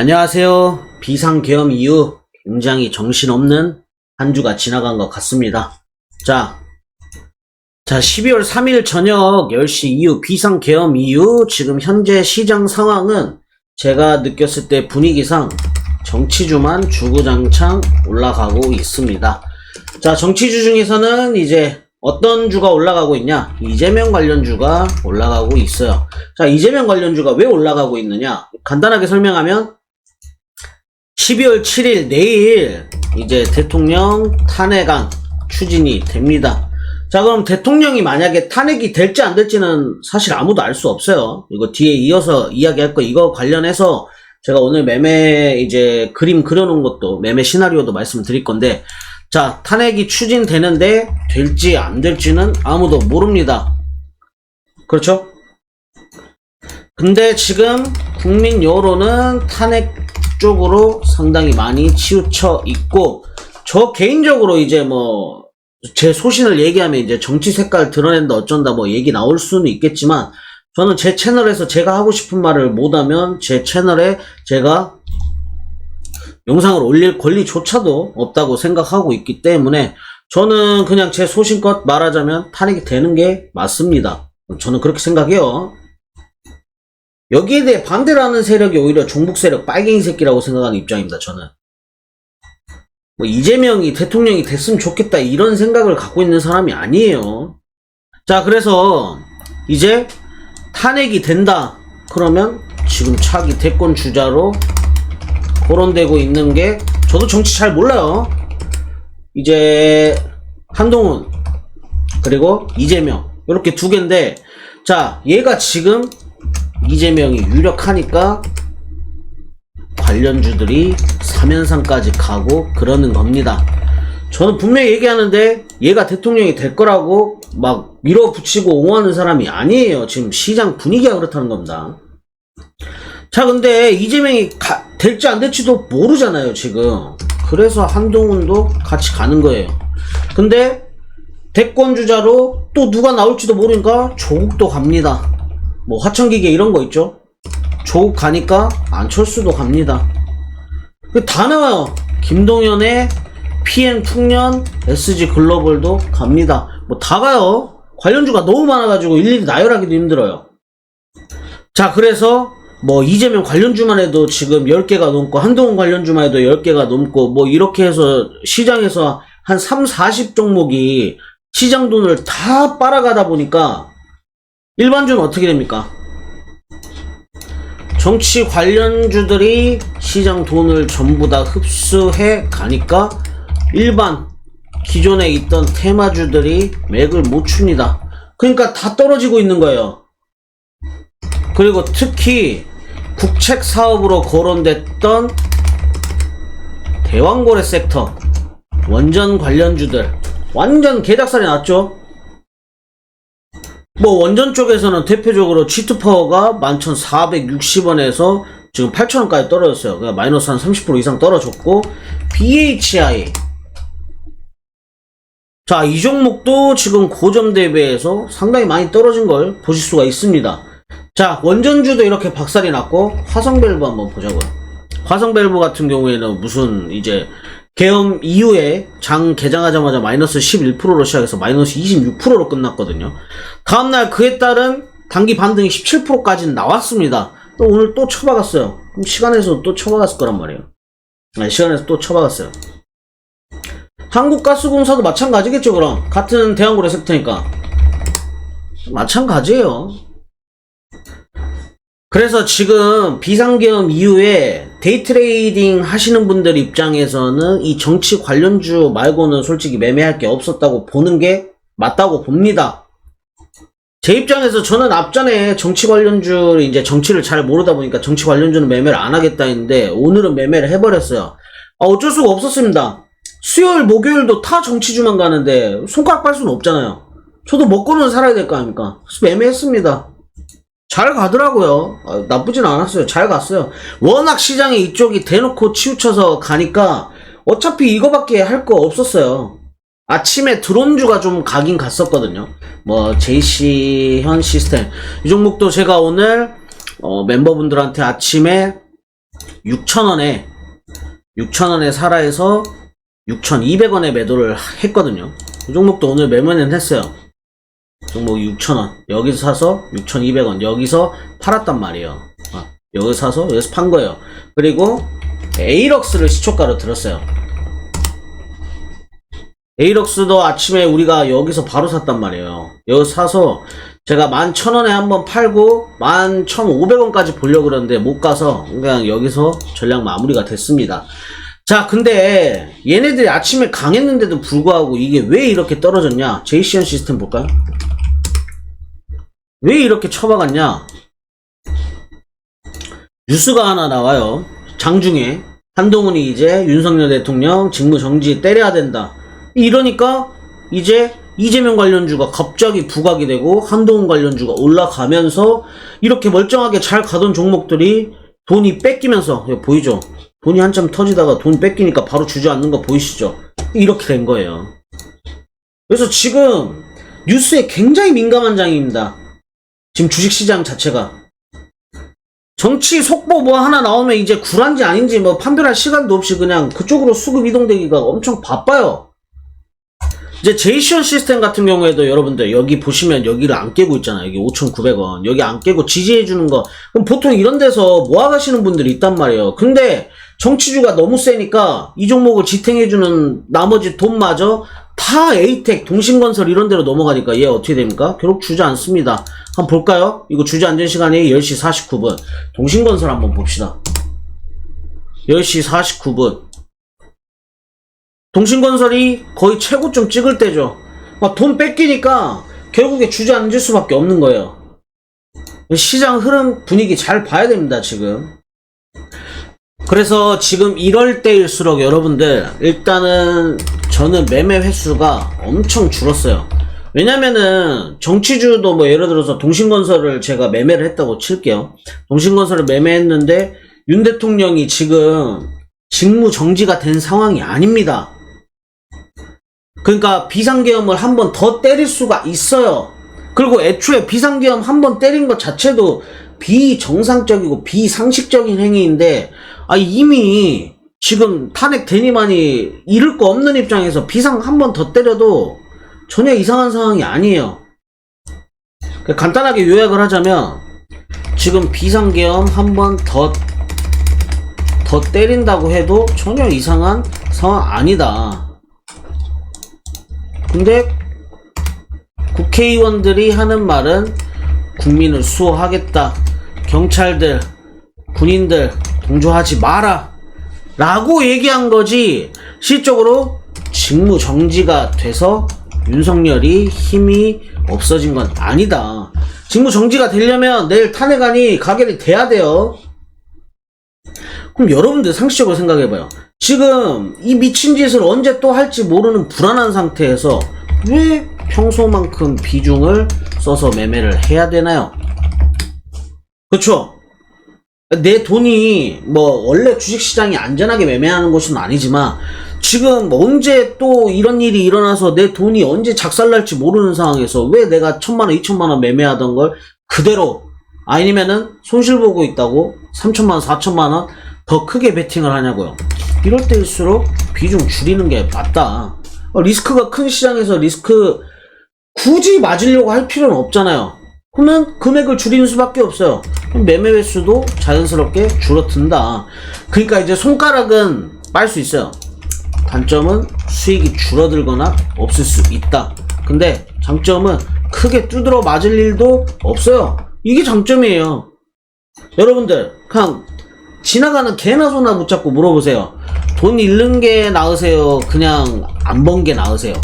안녕하세요. 비상계엄 이후 굉장히 정신없는 한 주가 지나간 것 같습니다. 자, 자, 12월 3일 저녁 10시 이후 비상계엄 이후 지금 현재 시장 상황은 제가 느꼈을 때 분위기상 정치주만 주구장창 올라가고 있습니다. 자, 정치주 중에서는 이제 어떤 주가 올라가고 있냐? 이재명 관련 주가 올라가고 있어요. 자, 이재명 관련 주가 왜 올라가고 있느냐? 간단하게 설명하면 12월 7일 내일 이제 대통령 탄핵안 추진이 됩니다. 자, 그럼 대통령이 만약에 탄핵이 될지 안 될지는 사실 아무도 알 수 없어요. 이거 뒤에 이어서 이야기할 거 이거 관련해서 제가 오늘 매매 이제 그림 그려놓은 것도 매매 시나리오도 말씀드릴 건데 자, 탄핵이 추진되는데 될지 안 될지는 아무도 모릅니다. 그렇죠? 근데 지금 국민 여론은 탄핵 쪽으로 상당히 많이 치우쳐 있고 저 개인적으로 이제 뭐 제 소신을 얘기하면 이제 정치 색깔 드러낸다 어쩐다 뭐 얘기 나올 수는 있겠지만 저는 제 채널에서 제가 하고 싶은 말을 못하면 제 채널에 제가 영상을 올릴 권리조차도 없다고 생각하고 있기 때문에 저는 그냥 제 소신껏 말하자면 탄핵이 되는 게 맞습니다. 저는 그렇게 생각해요. 여기에 대해 반대를 하는 세력이 오히려 종북 세력 빨갱이 새끼라고 생각하는 입장입니다. 저는 뭐 이재명이 대통령이 됐으면 좋겠다 이런 생각을 갖고 있는 사람이 아니에요. 자 그래서 이제 탄핵이 된다 그러면 지금 차기 대권 주자로 거론되고 있는 게 저도 정치 잘 몰라요. 이제 한동훈 그리고 이재명 이렇게 두 개인데 자 얘가 지금 이재명이 유력하니까 관련주들이 3연상까지 가고 그러는 겁니다. 저는 분명히 얘기하는데 얘가 대통령이 될 거라고 막 밀어붙이고 옹호하는 사람이 아니에요. 지금 시장 분위기가 그렇다는 겁니다. 자, 근데 이재명이 가- 될지 안 될지도 모르잖아요, 지금. 그래서 한동훈도 같이 가는 거예요. 근데 대권 주자로 또 누가 나올지도 모르니까 조국도 갑니다. 뭐 화천기계 이런 거 있죠? 조국 가니까 안철수도 갑니다. 그다 나와요. 김동연의 PN 풍년, SG 글로벌도 갑니다. 뭐 다 가요. 관련주가 너무 많아가지고 일일이 나열하기도 힘들어요. 자, 그래서 뭐 이재명 관련주만 해도 지금 10개가 넘고 한동훈 관련주만 해도 10개가 넘고 뭐 이렇게 해서 시장에서 한 3, 40 종목이 시장 돈을 다 빨아가다 보니까 일반주는 어떻게 됩니까? 정치 관련주들이 시장 돈을 전부 다 흡수해 가니까 일반 기존에 있던 테마주들이 맥을 못 춥니다. 그러니까 다 떨어지고 있는 거예요. 그리고 특히 국책 사업으로 거론됐던 대왕고래 섹터 원전 관련주들 완전 개닭살이 났죠. 뭐 원전 쪽에서는 대표적으로 G2파워가 11,460원에서 지금 8,000원까지 떨어졌어요. 그러니까 마이너스 한 30% 이상 떨어졌고 BHI 자, 이 종목도 지금 고점 대비해서 상당히 많이 떨어진 걸 보실 수가 있습니다. 자, 원전주도 이렇게 박살이 났고 화성밸브 한번 보자고요. 화성밸브 같은 경우에는 무슨 이제 계엄 이후에 장 개장하자마자 마이너스 11%로 시작해서 마이너스 26%로 끝났거든요. 다음날 그에 따른 단기 반등이 17%까지는 나왔습니다. 또 오늘 또 쳐박았어요. 시간에서 또 쳐박았을 거란 말이에요. 네, 시간에서 또 쳐박았어요. 한국가스공사도 마찬가지겠죠, 그럼. 같은 대한고래 섹터니까. 마찬가지예요. 그래서 지금 비상계엄 이후에 데이트레이딩 하시는 분들 입장에서는 이 정치 관련주 말고는 솔직히 매매할 게 없었다고 보는 게 맞다고 봅니다. 제 입장에서 저는 앞전에 정치 관련주 이제 정치를 잘 모르다 보니까 정치 관련주는 매매를 안 하겠다 했는데 오늘은 매매를 해버렸어요. 아, 어쩔 수가 없었습니다. 수요일, 목요일도 타 정치주만 가는데 손가락 빨 수는 없잖아요. 저도 먹고는 살아야 될 거 아닙니까? 그래서 매매했습니다. 잘 가더라고요. 아, 나쁘진 않았어요. 잘 갔어요. 워낙 시장에 이쪽이 대놓고 치우쳐서 가니까 어차피 이거밖에 할 거 없었어요. 아침에 드론주가 좀 가긴 갔었거든요. 뭐 JC 현 시스템 이 종목도 제가 오늘 어, 멤버분들한테 아침에 6,000원에 6,000원에 살아에서 6,200원에 매도를 했거든요. 이 종목도 오늘 매매는 했어요. 종목 6,000원. 여기서 사서 6,200원. 여기서 팔았단 말이에요. 아, 여기서 사서 여기서 판 거예요. 그리고 에이럭스를 시초가로 들었어요. 에이럭스도 아침에 우리가 여기서 바로 샀단 말이에요. 여기 사서 제가 11,000원에 한번 팔고 11,500원까지 보려고 그러는데 못 가서 그냥 여기서 전략 마무리가 됐습니다. 자, 근데 얘네들이 아침에 강했는데도 불구하고 이게 왜 이렇게 떨어졌냐? 제이시언 시스템 볼까요? 왜 이렇게 쳐박았냐? 뉴스가 하나 나와요. 장중에 한동훈이 이제 윤석열 대통령 직무 정지 때려야 된다. 이러니까 이제 이재명 관련주가 갑자기 부각이 되고 한동훈 관련주가 올라가면서 이렇게 멀쩡하게 잘 가던 종목들이 돈이 뺏기면서 보이죠? 돈이 한참 터지다가 돈 뺏기니까 바로 주저앉는 거 보이시죠? 이렇게 된 거예요. 그래서 지금 뉴스에 굉장히 민감한 장입니다. 지금 주식시장 자체가. 정치 속보 뭐 하나 나오면 이제 굴한지 아닌지 뭐 판별할 시간도 없이 그냥 그쪽으로 수급 이동되기가 엄청 바빠요. 이제 제이션 시스템 같은 경우에도 여러분들 여기 보시면 여기를 안 깨고 있잖아요. 여기 5,900원. 여기 안 깨고 지지해 주는 거. 그럼 보통 이런 데서 모아 가시는 분들이 있단 말이에요. 근데 정치주가 너무 세니까 이 종목을 지탱해 주는 나머지 돈마저 다 에이텍, 동신건설 이런 데로 넘어가니까 얘 어떻게 됩니까? 결국 주저앉습니다. 한번 볼까요? 이거 주저앉은 시간이 10시 49분. 동신건설 한번 봅시다. 10시 49분. 동신건설이 거의 최고점 찍을 때죠. 막 돈 뺏기니까 결국에 주저앉을 수밖에 없는 거예요. 시장 흐름 분위기 잘 봐야 됩니다, 지금. 그래서 지금 이럴 때일수록 여러분들, 일단은 저는 매매 횟수가 엄청 줄었어요. 왜냐면은 정치주도 뭐 예를 들어서 동신건설을 제가 매매를 했다고 칠게요. 동신건설을 매매했는데 윤 대통령이 지금 직무 정지가 된 상황이 아닙니다. 그러니까 비상계엄을 한 번 더 때릴 수가 있어요. 그리고 애초에 비상계엄 한 번 때린 것 자체도 비정상적이고 비상식적인 행위인데 아 이미 지금 탄핵 되니만이 잃을 거 없는 입장에서 비상 한 번 더 때려도 전혀 이상한 상황이 아니에요. 그 간단하게 요약을 하자면 지금 비상계엄 한 번 더 더 때린다고 해도 전혀 이상한 상황 아니다. 근데 국회의원들이 하는 말은 국민을 수호하겠다. 경찰들, 군인들 동조하지 마라. 라고 얘기한 거지. 실적으로 직무 정지가 돼서 윤석열이 힘이 없어진 건 아니다. 직무 정지가 되려면 내일 탄핵안이 가결이 돼야 돼요. 그럼 여러분들 상식적으로 생각해봐요. 지금 이 미친 짓을 언제 또 할지 모르는 불안한 상태에서 왜 평소만큼 비중을 써서 매매를 해야 되나요? 그쵸? 내 돈이 뭐 원래 주식시장이 안전하게 매매하는 곳은 아니지만 지금 언제 또 이런 일이 일어나서 내 돈이 언제 작살날지 모르는 상황에서 왜 내가 천만 원, 이천만 원 매매하던 걸 그대로 아니면은 손실 보고 있다고 3천만 원, 4천만 원 더 크게 베팅을 하냐고요. 이럴 때일수록 비중 줄이는 게 맞다. 어, 리스크가 큰 시장에서 리스크 굳이 맞으려고 할 필요는 없잖아요. 그러면 금액을 줄이는 수밖에 없어요. 매매 횟수도 자연스럽게 줄어든다. 그러니까 이제 손가락은 빨 수 있어요. 단점은 수익이 줄어들거나 없을 수 있다. 근데 장점은 크게 두드러 맞을 일도 없어요. 이게 장점이에요. 여러분들, 그냥 지나가는 개나 소나 붙잡고 물어보세요. 돈 잃는 게 나으세요? 그냥 안 번 게 나으세요?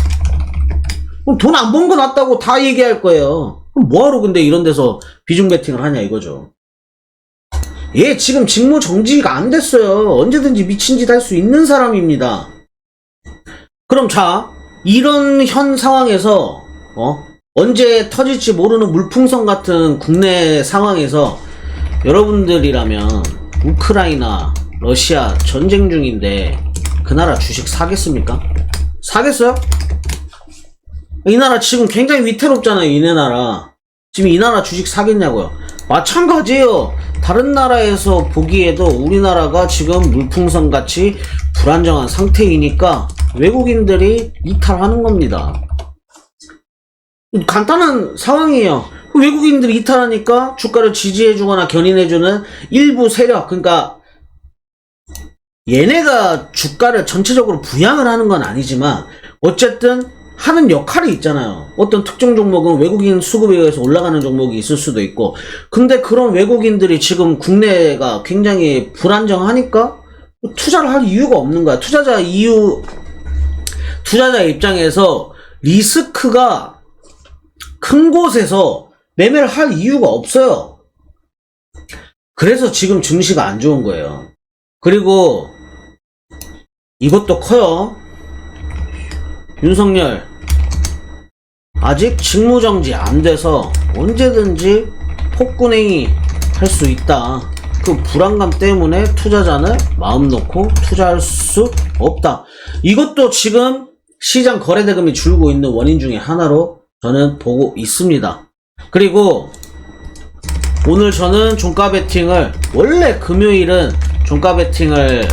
그럼 돈 안 번 거 낫다고 다 얘기할 거예요. 그럼 뭐하러 근데 이런 데서 비중 베팅을 하냐 이거죠. 얘 지금 직무 정지가 안 됐어요. 언제든지 미친 짓 할 수 있는 사람입니다. 그럼 자, 이런 현 상황에서, 어? 언제 터질지 모르는 물풍선 같은 국내 상황에서 여러분들이라면 우크라이나, 러시아 전쟁 중인데 그 나라 주식 사겠습니까? 사겠어요? 이 나라 지금 굉장히 위태롭잖아요, 이 나라. 지금 이 나라 주식 사겠냐고요. 마찬가지예요. 다른 나라에서 보기에도 우리나라가 지금 물풍선 같이 불안정한 상태이니까 외국인들이 이탈하는 겁니다. 간단한 상황이에요. 외국인들이 이탈하니까 주가를 지지해주거나 견인해주는 일부 세력, 그러니까 얘네가 주가를 전체적으로 부양을 하는 건 아니지만 어쨌든 하는 역할이 있잖아요. 어떤 특정 종목은 외국인 수급에 의해서 올라가는 종목이 있을 수도 있고 근데 그런 외국인들이 지금 국내가 굉장히 불안정하니까 투자를 할 이유가 없는 거야. 투자자 이유 투자자 입장에서 리스크가 큰 곳에서 매매를 할 이유가 없어요. 그래서 지금 증시가 안 좋은 거예요. 그리고 이것도 커요. 윤석열 아직 직무정지 안 돼서 언제든지 폭군행위 할 수 있다. 그 불안감 때문에 투자자는 마음 놓고 투자할 수 없다. 이것도 지금 시장 거래대금이 줄고 있는 원인 중에 하나로 저는 보고 있습니다. 그리고 오늘 저는 종가 베팅을 원래 금요일은 종가 베팅을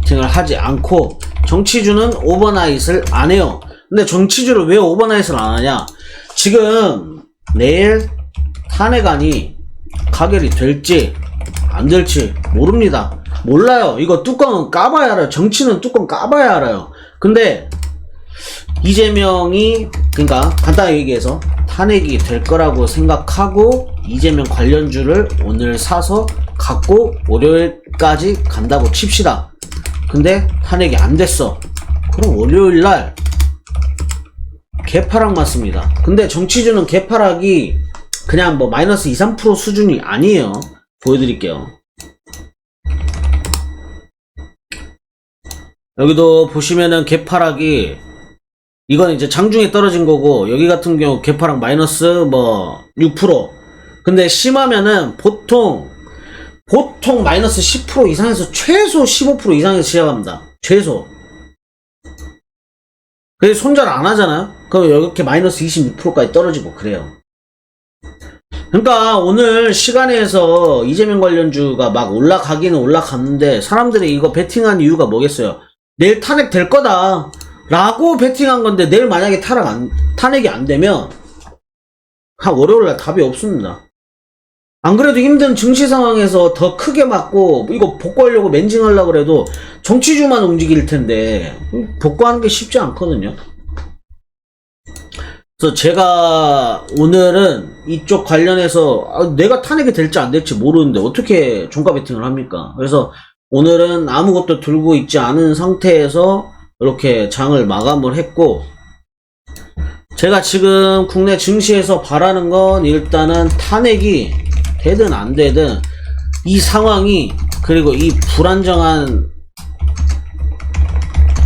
베팅을 하지 않고 정치주는 오버나잇을 안 해요. 근데 정치주를 왜 오버나잇을 안 하냐? 지금 내일 탄핵안이 가결이 될지 안 될지 모릅니다. 몰라요. 이거 뚜껑은 까봐야 알아요. 정치는 뚜껑 까봐야 알아요. 근데 이재명이 그러니까 간단하게 얘기해서 탄핵이 될 거라고 생각하고 이재명 관련주를 오늘 사서 갖고 월요일까지 간다고 칩시다. 근데 탄핵이 안 됐어. 그럼 월요일 날 개파락 맞습니다. 근데 정치주는 개파락이 그냥 뭐 마이너스 2, 3% 수준이 아니에요. 보여드릴게요. 여기도 보시면은 개파락이 이건 이제 장중에 떨어진 거고 여기 같은 경우 개파락 마이너스 뭐 6% 근데 심하면은 보통 보통 마이너스 10% 이상에서 최소 15% 이상에서 시작합니다. 최소. 그래서 손절 안 하잖아요? 그럼 이렇게 마이너스 26%까지 떨어지고 그래요. 그러니까 오늘 시간에서 이재명 관련주가 막 올라가기는 올라갔는데 사람들이 이거 베팅한 이유가 뭐겠어요? 내일 탄핵 될 거다 라고 베팅한 건데 내일 만약에 탄핵 안, 탄핵이 안 되면 한 월요일날 답이 없습니다. 안 그래도 힘든 증시 상황에서 더 크게 맞고 이거 복구하려고 멘징하려고 그래도 정치주만 움직일 텐데 복구하는 게 쉽지 않거든요. 그래서 제가 오늘은 이쪽 관련해서 아, 내가 탄핵이 될지 안 될지 모르는데 어떻게 종가 베팅을 합니까? 그래서 오늘은 아무것도 들고 있지 않은 상태에서 이렇게 장을 마감을 했고 제가 지금 국내 증시에서 바라는 건 일단은 탄핵이 되든 안 되든 이 상황이 그리고 이 불안정한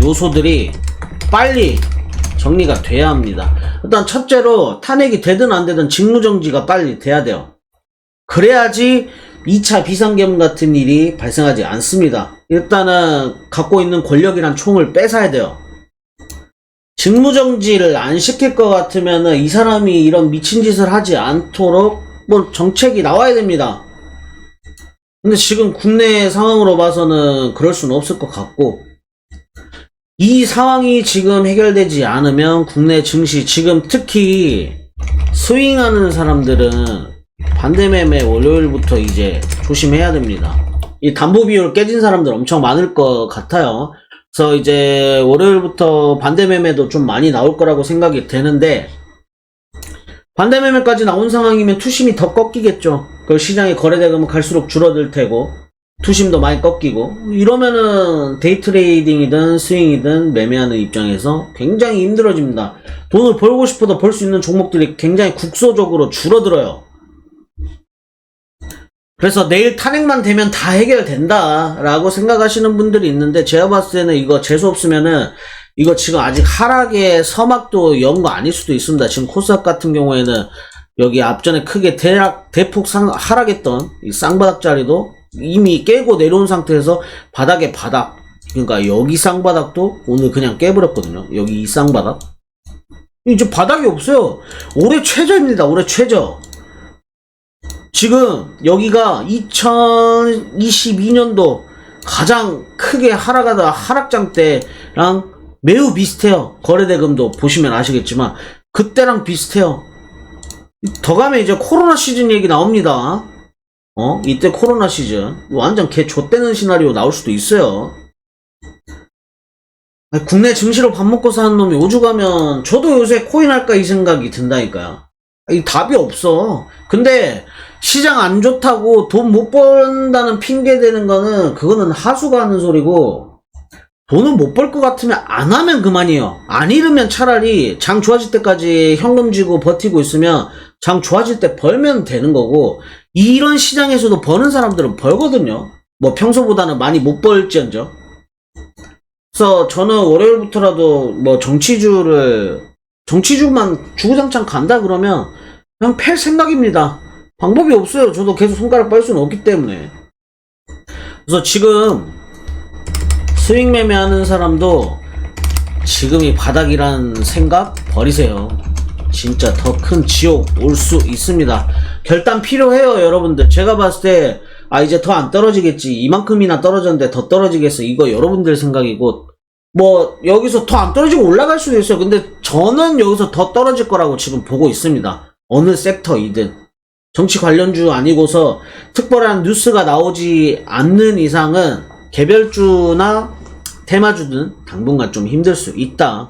요소들이 빨리 정리가 돼야 합니다. 일단 첫째로 탄핵이 되든 안 되든 직무정지가 빨리 돼야 돼요. 그래야지 2차 비상계엄 같은 일이 발생하지 않습니다. 일단은 갖고 있는 권력이란 총을 뺏어야 돼요. 직무정지를 안 시킬 것 같으면은 이 사람이 이런 미친 짓을 하지 않도록 뭐 정책이 나와야 됩니다. 근데 지금 국내 상황으로 봐서는 그럴 수는 없을 것 같고 이 상황이 지금 해결되지 않으면 국내 증시 지금 특히 스윙하는 사람들은 반대매매 월요일부터 이제 조심해야 됩니다. 이 담보 비율 깨진 사람들 엄청 많을 것 같아요. 그래서 이제 월요일부터 반대매매도 좀 많이 나올 거라고 생각이 되는데 반대매매까지 나온 상황이면 투심이 더 꺾이겠죠. 그 시장의 거래대금은 갈수록 줄어들 테고 투심도 많이 꺾이고 이러면은 데이 트레이딩이든 스윙이든 매매하는 입장에서 굉장히 힘들어집니다. 돈을 벌고 싶어도 벌 수 있는 종목들이 굉장히 국소적으로 줄어들어요. 그래서 내일 탄핵만 되면 다 해결된다라고 생각하시는 분들이 있는데 제가 봤을 때는 이거 재수 없으면은 이거 지금 아직 하락의 서막도 연 거 아닐 수도 있습니다. 지금 코스닥 같은 경우에는 여기 앞전에 크게 대락, 대폭 상, 하락했던 이 쌍바닥 자리도 이미 깨고 내려온 상태에서 바닥에 바닥 그러니까 여기 쌍바닥도 오늘 그냥 깨버렸거든요. 여기 이 쌍바닥 이제 바닥이 없어요. 올해 최저입니다. 올해 최저. 지금 여기가 2022년도 가장 크게 하락하다 하락장 때랑 매우 비슷해요. 거래대금도 보시면 아시겠지만 그때랑 비슷해요. 더 가면 이제 코로나 시즌 얘기 나옵니다. 어? 이때 코로나 시즌. 완전 개 좆되는 시나리오 나올 수도 있어요. 국내 증시로 밥 먹고 사는 놈이 오죽하면 저도 요새 코인 할까 이 생각이 든다니까요. 이 답이 없어. 근데 시장 안 좋다고 돈 못 번다는 핑계 대는 거는 그거는 하수가 하는 소리고 돈은 못 벌 것 같으면 안 하면 그만이에요. 안 잃으면 차라리 장 좋아질 때까지 현금 쥐고 버티고 있으면 장 좋아질 때 벌면 되는 거고 이런 시장에서도 버는 사람들은 벌거든요. 뭐 평소보다는 많이 못 벌지언정. 그래서 저는 월요일부터라도 뭐 정치주를 정치주만 주구장창 간다 그러면 그냥 팰 생각입니다. 방법이 없어요. 저도 계속 손가락 빨 수는 없기 때문에. 그래서 지금 스윙 매매하는 사람도 지금이 바닥이란 생각 버리세요. 진짜 더 큰 지옥 올 수 있습니다. 결단 필요해요, 여러분들. 제가 봤을 때, 아, 이제 더 안 떨어지겠지. 이만큼이나 떨어졌는데 더 떨어지겠어. 이거 여러분들 생각이고, 뭐, 여기서 더 안 떨어지고 올라갈 수도 있어요. 근데 저는 여기서 더 떨어질 거라고 지금 보고 있습니다. 어느 섹터이든. 정치 관련주 아니고서 특별한 뉴스가 나오지 않는 이상은 개별주나 테마주든 당분간 좀 힘들 수 있다.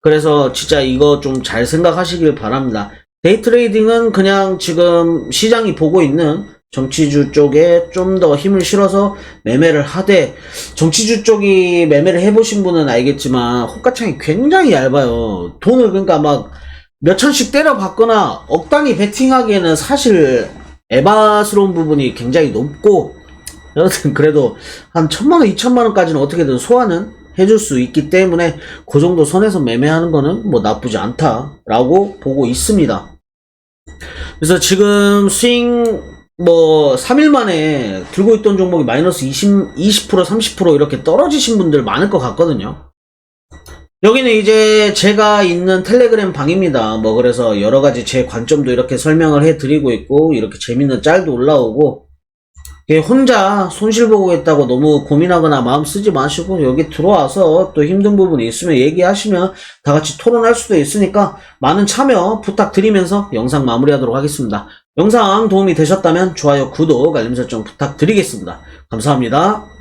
그래서 진짜 이거 좀 잘 생각하시길 바랍니다. 데이 트레이딩은 그냥 지금 시장이 보고 있는 정치주 쪽에 좀 더 힘을 실어서 매매를 하되 정치주 쪽이 매매를 해보신 분은 알겠지만 호가창이 굉장히 얇아요. 돈을 그러니까 막 몇 천씩 때려박거나 억 단위 베팅하기에는 사실 에바스러운 부분이 굉장히 높고 여튼 그래도 한 천만 원, 이천만 원까지는 어떻게든 소화는 해줄 수 있기 때문에 그 정도 선에서 매매하는 거는 뭐 나쁘지 않다라고 보고 있습니다. 그래서 지금 스윙 뭐 3일 만에 들고 있던 종목이 마이너스 20, 20% 30% 이렇게 떨어지신 분들 많을 것 같거든요. 여기는 이제 제가 있는 텔레그램 방입니다. 뭐 그래서 여러 가지 제 관점도 이렇게 설명을 해 드리고 있고 이렇게 재밌는 짤도 올라오고 혼자 손실 보고 있다고 너무 고민하거나 마음 쓰지 마시고 여기 들어와서 또 힘든 부분이 있으면 얘기하시면 다 같이 토론할 수도 있으니까 많은 참여 부탁드리면서 영상 마무리하도록 하겠습니다. 영상 도움이 되셨다면 좋아요, 구독, 알림 설정 부탁드리겠습니다. 감사합니다.